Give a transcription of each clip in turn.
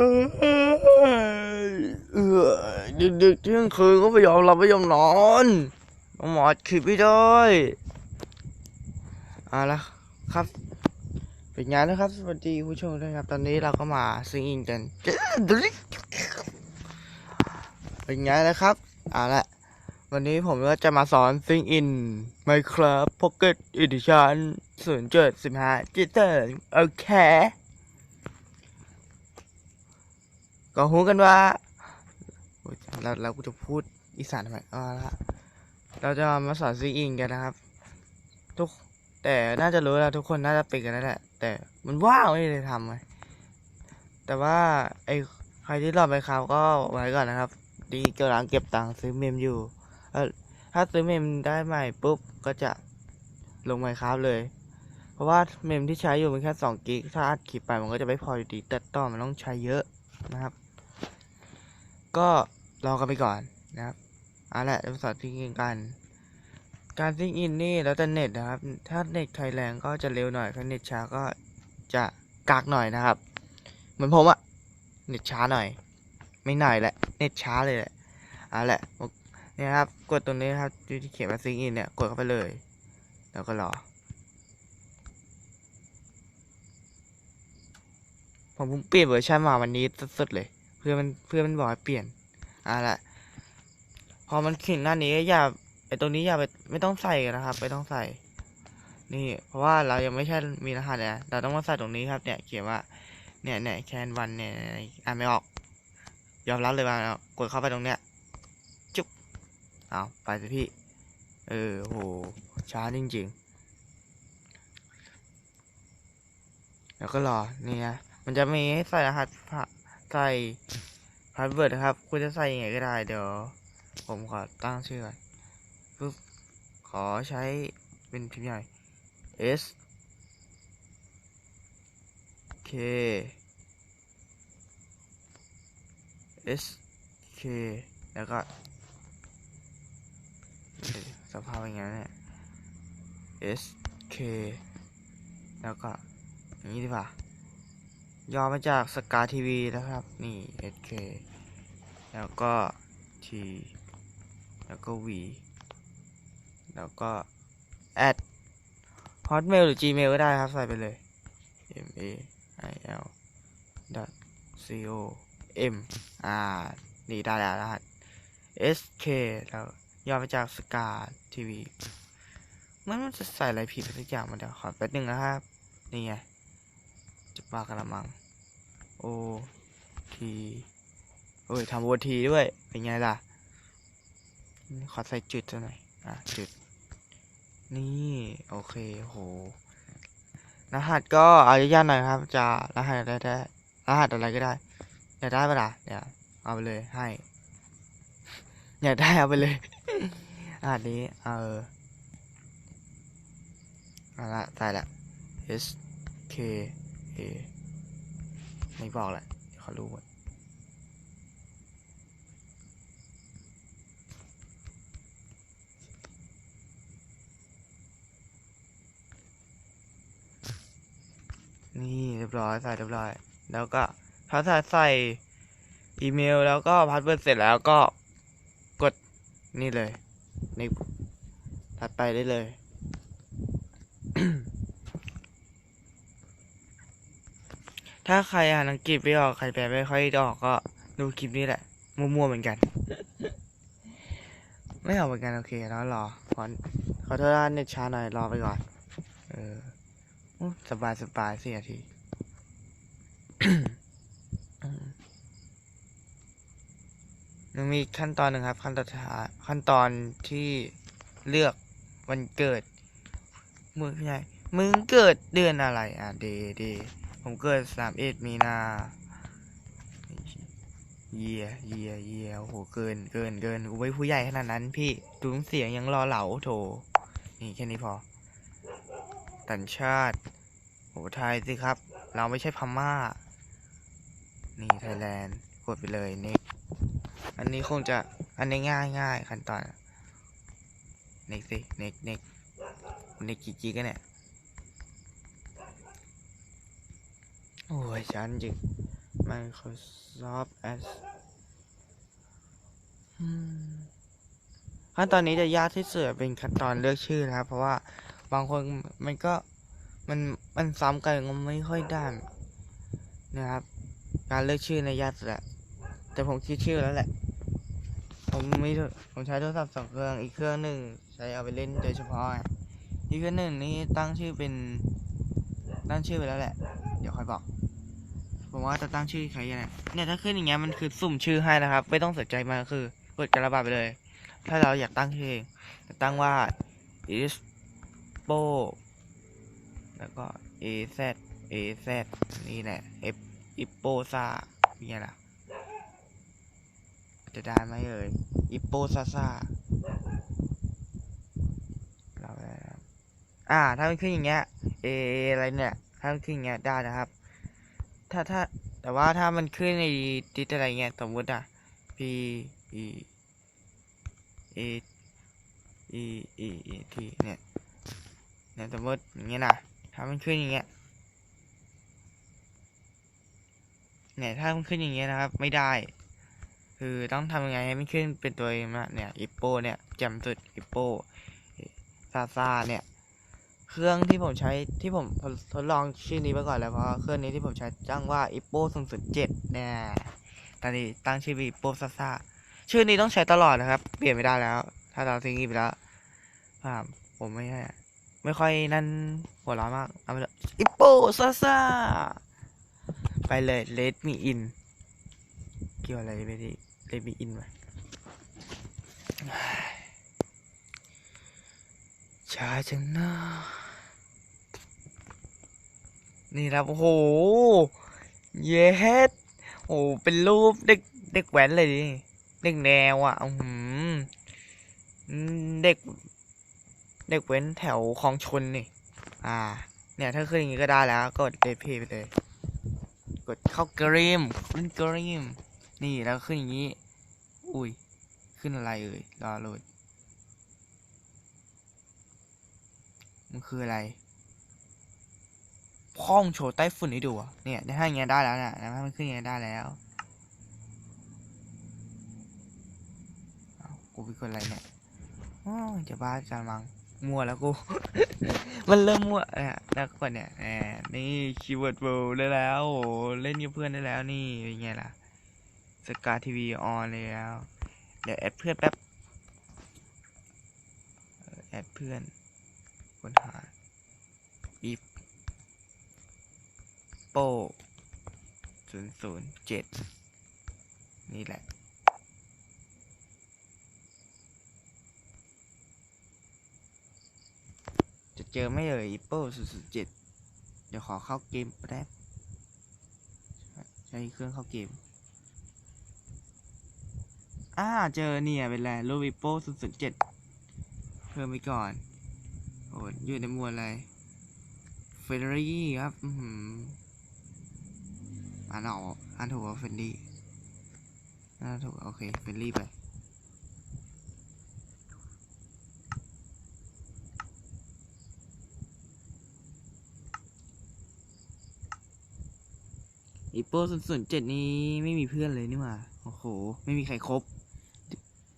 เออดึกๆเที่ยงคืนก็ไม่ยอมหลับไม่ยอมนอนต้องหมอดคลิปไม่ได้เอาละครับ เป็นไงนะครับ สวัสดีผู้ชมด้วยครับ ตอนนี้เราก็มาซิงอินกันเป็นไงนะครับเอาละวันนี้ผมก็จะมาสอนซิงอิน Minecraft Pocket Edition 0 7 15จิตเตอร์โอเค ก็หูกันว่าเราเรากูจะพูดอีสานทำไมอ๋อละเราจะมาสอนซิงอินกันนะครับ ทุกแต่น่าจะรู้แล้วทุกคนน่าจะเป็นกันแล้วแหละ แต่มันว่างไม่ได้ทำไงแต่ว่าไอ้ใครที่รอไปครับก็ไว้ก่อนนะครับ ดีกำลังเก็บตังค์ซื้อเมมอยู่เออถ้าซื้อเมมได้ใหม่ปุ๊บก็จะลงไมครับเลย เพราะว่าเมมที่ใช้อยู่มันแค่สองกิกถ้าอัดคลิปไปมันก็จะไม่พออยู่ดีแต่ต่อมันต้องใช้เยอะนะครับ ก็รอกันไปก่อนนะครับเอาละเดี๋ยวมาสอนซิงอินกัน การซิงอินนี่แล้วแต่เน็ตนะครับ ถ้าเน็ตใครแรงก็จะเร็วหน่อยถ้าเน็ตช้าก็จะกากหน่อยนะครับ เหมือนผมอะเน็ตช้าหน่อย ไม่หน่อยแหละ เน็ตช้าเลยแหละเอาละเนี่ยครับ กดตรงนี้ครับที่เขียนว่าซิงอินเนี่ย กดเข้าไปเลย แล้วก็รอ ผมเพิ่งเปลี่ยนเวอร์ชันมาวันนี้สุดๆเลย เพื่อมันเพื่อมันบอกให้เปลี่ยนเอาละพอมันขึ้นหน้านี้ก็อย่าไอตรงนี้อย่าไปไม่ต้องใส่กันนะครับ ไม่ต้องใส่ นี่ เพราะว่าเรายังไม่ใช่มีรหัสเลยเราต้องมาใส่ตรงนี้ครับเนี่ยเขียนว่า เนี่ยเนี่ยแคนวันเนี่ยอ่านไม่ออก ยอมรับเลยว่ากดเข้าไปตรงเนี้ยจุ๊บเอาไปสิพี่ เออโหช้าจริงๆแล้วก็รอนี่นะมันจะมีให้ใส่รหัสผ่า ใส่พาสเวิร์ดนะครับ คุณจะใส่ยังไงก็ได้ เดี๋ยว ผมขอตั้งชื่อก่อนปึ๊บขอใช้เป็นพิมพ์ใหญ่ S K S K แล้วก็สภาพอย่างนั้นเนี่ย S K แล้วก็อย่างนี้ดีกว่า ย่อมาจากสกาทีวีนะครับ นี่ S K แล้วก็ T แล้วก็ V แล้วก็ at hotmail หรือ gmail ก็ได้ครับ ใส่ไปเลย m a i l c o m อ่า นี่ได้แล้วรหัส s k แล้วย่อมาจากสกาทีวีมันมันจะใส่อะไรผิดไปสักอย่างมาเดี๋ยวขอแป๊บนึงนะครับ นี่ไง จะปลากระมัง o t โอ้ยทำ o t ด้วย เป็นไงล่ะ ขอใส่จุดซะหน่อย อะ จุด นี่ โอเค โห รหัสก็เอายากๆหน่อยครับ จะรหัสอะไรได้ รหัสอะไรก็ได้ อยากได้ปะล่ะเดี๋ยวเอาไปเลยให้ อยากได้เอาไปเลย รหัสนี้ เออเอาละใส่ละ S K A ไม่บอกแหละเขารู้หมดนี่เรียบร้อยใส่เรียบร้อย แล้วก็พอใส่ใส่อีเมลแล้วก็พาสเวิร์ดเสร็จแล้วก็กดนี่เลยในถัดไปได้เลย ถ้าใครอ่านอังกฤษไม่ออกใครแปลไม่ค่อยออกก็ดูคลิปนี้แหละ มั่วๆเหมือนกัน ไม่ออกเหมือนกันโอเคแล้วรอขอขอโทษนะเน็ตช้าหน่อยรอไปก่อน เออสบายสบายสี่นาทียังมีขั้นตอนหนึ่งครับ ขั้นตอนท้าขั้นตอนที่เลือกวันเกิดมึงไงมึงเกิดเดือนอะไร อะเดเด ผมเกิดสามเอ็ดมีนาเยียเยียเยียโอ้โหเกินเกินเกินกูไม่ผู้ใหญ่ขนาดนั้น พี่ดูน้ำเสียงยังรอเหลาโถนี่แค่นี้พอต่างชาติโหไทยสิครับ เราไม่ใช่พม่า นี่ไทยแลนด์กดไปเลยน็กอันนี้คงจะอันนี้ง่ายง่ายขั้นตอนเน็กสิเน็กเน็กเน็กกี่จีกันเนี่ย โอ้ยฉันจริง Microsoft As อืมขั้นตอนนี้จะยากที่สุดเป็นขั้นตอนเลือกชื่อนะครับ เพราะว่าบางคนมันก็มันมันซ้ำกันก็ไม่ค่อยได้นะครับ การเลือกชื่อในยากสุดแหละแต่ผมคิดชื่อแล้วแหละ ผมมีโทรผมใช้โทรศัพท์สองเครื่องอีกเครื่องหนึ่งใช้เอาไปเล่นโดยเฉพาะไงอีกเครื่องหนึ่งนี่ตั้งชื่อเป็นตั้งชื่อไปแล้วแหละ เดี๋ยวค่อยบอก ผมว่าจะตั้งชื่อใครยังไงเนี่ยถ้าขึ้นอย่างเงี้ยมันคือสุ่มชื่อให้นะครับ ไม่ต้องสนใจมันก็คือกดกระบาดไปเลย ถ้าเราอยากตั้งชื่อเองจะตั้งว่า is p o แล้วก็ a z a z นี่แหละ f i p o s a เนี่ยล่ะจะได้ไหมเอ่ย i p p o s a s a เราได้อ่า ถ้ามันขึ้นอย่างเงี้ย a อะไรเนี่ย ถ้ามันขึ้นอย่างเงี้ยได้นะครับ ถ้าถ้าแต่ว่าถ้ามันขึ้นในดิสอะไรเงี้ยสมมุติอะ p e a e e e t เนี่ยเนี่ยสมมติอย่างเงี้ยนะถ้ามันขึ้นอย่างเงี้ยเนี่ยถ้ามันขึ้นอย่างเงี้ยนะครับ ไม่ได้ คือต้องทำยังไงให้มันขึ้นเป็นตัวเองนะเนี่ยอิปโปเนี่ยแจำสุดอิปโปซาซาเนี่ย เครื่องที่ผมใช้ที่ผมทดลองชื่อนี้ไปก่อนแล้วเพราะเครื่องนี้ที่ผมใช้จ้างว่าอิปโปศูนย์ศูนย์เจ็ดเนี่ยตอนนี้ตั้งชื่ออิปโปซาซาชื่อนี้ต้องใช้ตลอดนะครับ เปลี่ยนไม่ได้แล้ว ถ้าเราทิ้งนี้ไปแล้วอ่าผมไม่ได้ไม่ค่อยนั่นหัวร้อนมากเอาไปเลยอิปโปซาซาไปเลยเลดมีอินเกี่ยวอะไรไม่ด้เลดมีอินไหมช้าจังนะ นี่ครับโอ้โหเยสโอ้เป็นรูปเด็กเด็กแว้นเลยดิเด็กแนวอะอืมเด็ก เด็กเว้นแถวคลองชนนี่ อ่า เนี่ยถ้าขึ้นอย่างงี้ก็ได้แล้วกดเลพไปเลย กดเข้ากรีมขึ้นกรีมนี่แล้วขึ้นอย่างงี้ อุ้ย ขึ้นอะไรเอ่ยรอโหลดมันคืออะไร พ้องโชว์ใต้ฝุ่นให้ดูอะเนี่ยถ้าอย่างเงี้ยได้แล้วนี่ยถ้ามันขึ้นอย่างเงี้ยได้แล้วกูเป็นคนอะไรเนี่ยจะบ้าจะมังมั่วแล้วกู มันเริ่มมั่วอะแล้วก่อนเนี่ยแหมนี่คีย์เวิร์ดเวิลได้แล้วโอ้เล่นกับเพื่อนได้แล้วนี่เป็นไงล่ะสกาทีวีออนแล้ว เดี๋ยวแอดเพื่อนแป๊บแอดเพื่อนค้นหาอี โปศูนย์ศูนย์เจ็ดนี่แหละ จะเจอไม่เอ่ยอีโป้ศูนย์ศูนย์เจ็ดเดี๋ยวขอเข้าเกมแป๊บใช้เครื่องเข้าเกม อ่า เจอเนี่ยเป็นไรรูปอีโป้ศูนย์ศูนย์เจ็ดเพิ่มไปก่อนโอ้ยอยู่ในหมวดอะไรเฟรรี่ครับ อือ ออ่านออกอ่านถูกว่าเฟรรี่อ่านถูกโอเคเฟรรี่ไปอีโป้ศูนย์ศูนย์เจ็ดนี้ไม่มีเพื่อนเลยนี่หว่า โอ้โห ไม่มีใครครบ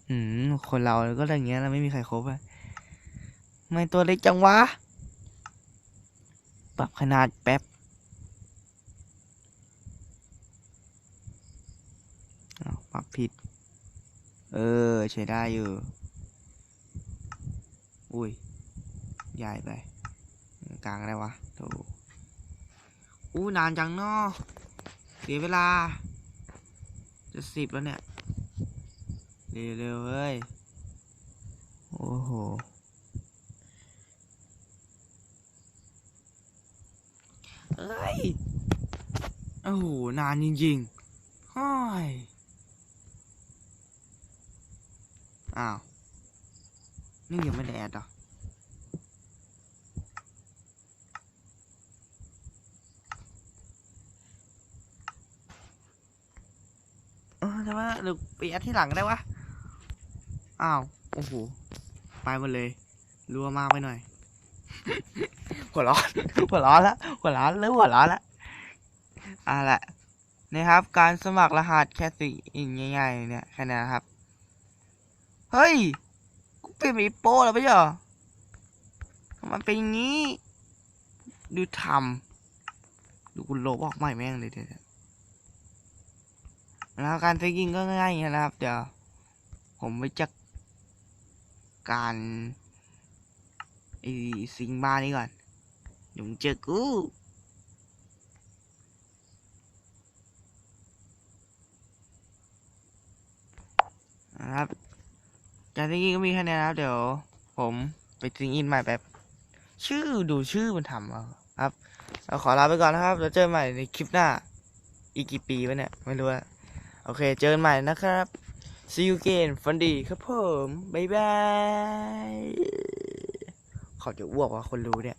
อืม คนเราก็อย่างเงี้ยแล้วไม่มีใครครบอะไม่ตัวเล็กจังวะ ปรับขนาดแป๊บอ้าว ปรับผิด เออ ใช้ได้อยู่ อุ้ย ใหญ่ไป กลางอะไรวะโถอู้นานจังเนาะเสียเวลา จะสิบแล้วเนี่ย เร็วๆเว้ย โอ้โหเอ้ย โอ้โห นานจริงๆฮ้ย อ้าว นี่ยังไม่ได้แอดหรอเออทำไมหรือไปแอดที่หลังได้วะ อ้าว โอ้โห ไปหมดเลย รัวมากไปหน่อย หัวร้อน หัวร้อนละ หัวร้อนเริ่หัวร้อนละอะแหละนะครับ การสมัครรหัสแค่สิ่งง่ายๆเนี่ยแค่นั้นครับ เฮ้ย กูเป็นอีโป้แล้วไม่ใช่เหรอมันเป็นอย่างนี้ ดูทำดูคุณโลบอกใหม่แม่งเลยเดี๋ยวแล้วการเซกิงก็ง่ายอย่างนี้นะครับ เดี๋ยว ผมไปจัดการไอ้สิงบ้านี้ก่อนเดี๋ยวมึงเจอกูนะครับ การซิงอินก็มีแค่นี้นะครับ เดี๋ยว ผมไปซิงอินใหม่แบบชื่อดูชื่อมันทำเอาครับ เราขอลาไปก่อนนะครับแล้วเจอใหม่ในคลิปหน้า อีกกี่ปีวะเนี่ย ไม่รู้อะโอเค เจอกันใหม่นะครับ see you again ฟันดีครับผม บ๊ายบาย ขอจะอ้วกว่าคนรู้เนี่ย